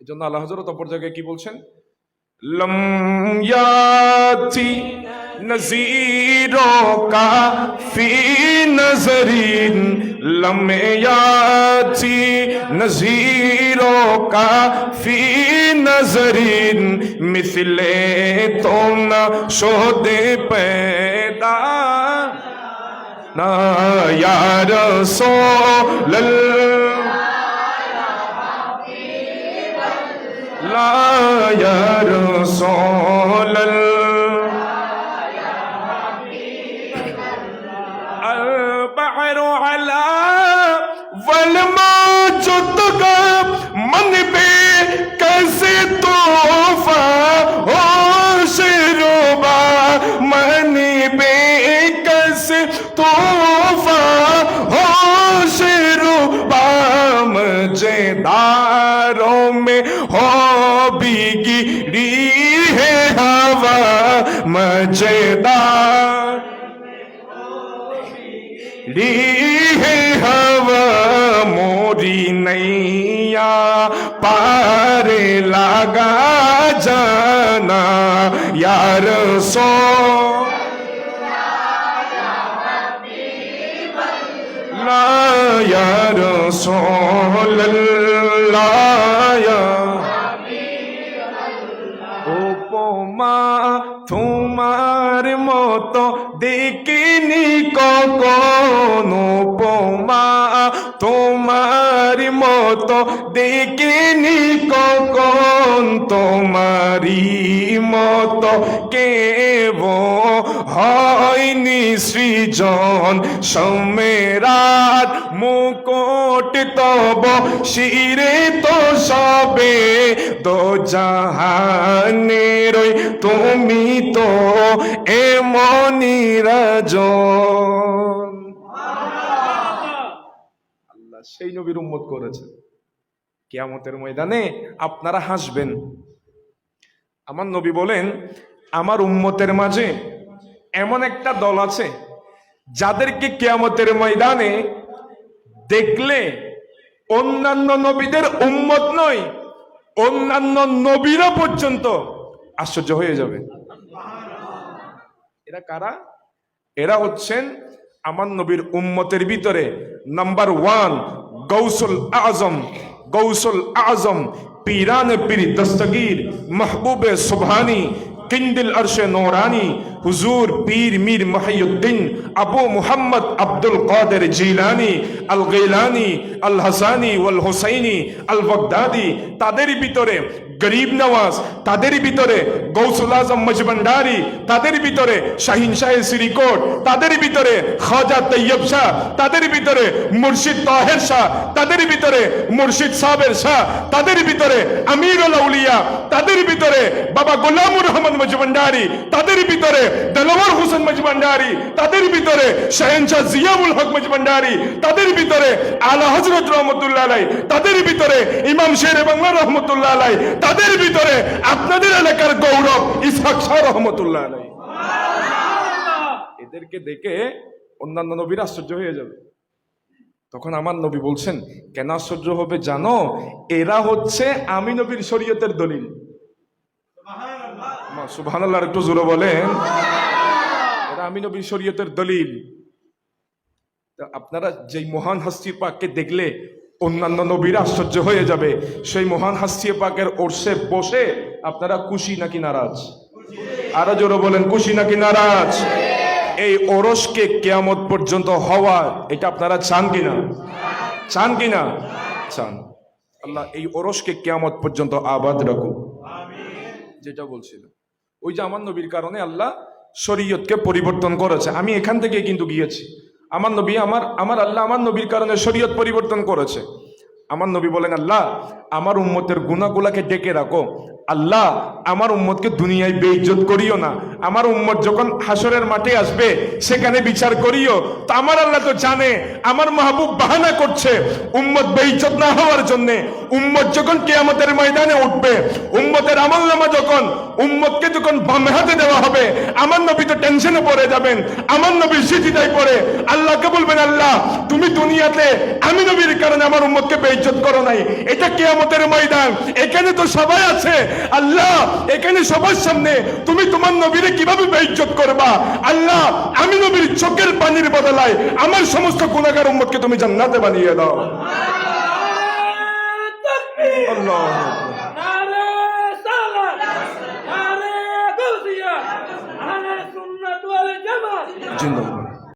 এজন্য আল্লাহ হযরত অপর জায়গায় কি বলছেন? লম ইয়াতি নজিরো কা ফি নজরিন লম ইয়াতি কা ফি নজরিন মিসলে তো শোদে পেদা। না ইয়ার সো من پہ کیسے تو में हो बिगड़ी है हवा मजेदार ली है हवा मोरी नैया पार लगा जाना यार सो ला यार सो लाया উপমা তোমার মতো দেখিনি কখনো পোমা তোমার মতো দেখিনি কখন তোমারি মতো কেব হয়নি সৃজন। সমেরার মুকুট তব, শিরে তো সবে তো জাহানের তুমি তো এমনি রাজন। আল্লাহ সেই নবীর উম্মত করেছে। কিয়ামতের ময়দানে আপনারা হাসবেন। আমার নবী বলেন, আমার উম্মতের মাঝে এমন একটা দল আছে যাদেরকে কেয়ামতের ময়দানে দেখলে অন্যান্য নবীদের উম্মত নয় অন্যান্য নবীরা পর্যন্ত আশ্চর্য হয়ে যাবে। এরা কারা? এরা হচ্ছেন আমার নবীর উম্মতের ভিতরে নাম্বার ওয়ান গৌসুল আজম। গৌসুল আজম, পীরান পীর, দস্তগীর, মাহবুবে সুবহানি কিন্দিল আরশে নোরানি হুজুর পীর মীর মহিউদ্দিন, আবু মুহাম্মদ আব্দুল কাদের জিলানি আল গেলানি আল হাসানি ওয়াল হোসাইনি আল বগদাদি তাদের ভিতরে গরিব নওয়াজ তাদের ভিতরে গৌসুল আজম মজবন্ডারি তাদের ভিতরে শাহিন শাহ সিরিকোট তাদের ভিতরে খাজা তৈয়ব শাহ তাদের ভিতরে মুর্শিদ তাহের শাহ তাদের ভিতরে মুর্শিদ সাবের শাহ তাদের ভিতরে আমির উলিয়া তাদের ভিতরে বাবা গোলামুর রহমান মজবন্ডারি তাদের ভিতরে দেলোয়ার হোসেন মজবন্ডারি তাদের ভিতরে শাহেনশাহ জিয়াউল হক মজবন্ডারি তাদের ভিতরে আলা হজরত রহমতুল্লাহ তাদের ভিতরে ইমাম শের বাংলা রহমতুল্লাহ আলাই তাদের ভিতরে আপনাদের এলাকার গৌরব ইসহাক শাহ রহমতুল্লাহ এদেরকে দেখে অন্যান্য নবীর আশ্চর্য হয়ে যাবে। তখন আমার নবী বলছেন, কেন আশ্চর্য হবে জানো? এরা হচ্ছে আমি নবীর শরীয়তের দলিল। আল্লাহ একটু জোরে বলেন। এরা আমি নবীর শরীয়তের দলিল। আপনারা যেই মহান হাস্তি পাককে দেখলে অন্যান্য নবীর আশ্চর্য হয়ে যাবে। সেই মহান হাস্তি পাকের ওরসে বসে আপনারা খুশি নাকি নারাজ? আরও জোরে বলেন, খুশি নাকি নারাজ? এই ওরসকে কেয়ামত পর্যন্ত হওয়া, এটা আপনারা চান কিনা? চান কিনা? চান। আল্লাহ এই ওরসকে কেয়ামত পর্যন্ত আবাদ রাখুক। যেটা বলছিল। ওই যে আমার নবীর কারণে আল্লাহ শরীয়তকে পরিবর্তন করেছে। আমি এখান থেকে কিন্তু গিয়েছি। আমার নবী, আমার আমার আল্লাহ আমার নবীর কারণে শরীয়ত পরিবর্তন করেছে। আমার নবী বলেন, আল্লাহ, আমার উম্মতের গুণাগুলাকে ডেকে রাখো। আল্লাহ, আমার উম্মতকে দুনিয়ায় বেইজ্জত করিও না। আমার উম্মত যখন হাসরের মাঠে আসবে, সেখানে বিচার করিও। তা আমার আল্লাহ তো জানে, আমার মাহবুব বাহানা করছে। উম্মত বেইজ্জত না হওয়ার জন্যে, উম্মত যখন কেয়ামতের ময়দানে উঠবে, উম্মতের আমল নামা যখন, উম্মতকে যখন বামে হাতে দেওয়া হবে, আমার নবী তো টেনশনে পড়ে যাবেন, আমার নবী সিজিদায় পড়ে। আল্লাহকে বলবেন, আল্লাহ, তুমি দুনিয়াতে আমি নবীর কারণে আমার উম্মতকে বেইজ্জত করো নাই। এটা কেয়ামতের ময়দান এখানে এখানে তো সবাই আছে আল্লাহ এখানে সবার সামনে তুমি তোমার নবীর কীভাবে বেইজ্জত করবা? আল্লাহ আমি নবীর চোখের পানির বদলায় আমার সমস্ত গুণাগার উম্মতকে তুমি জান্নাতে বানিয়ে দাও। আল্লাহ। জিন্দাবাদ।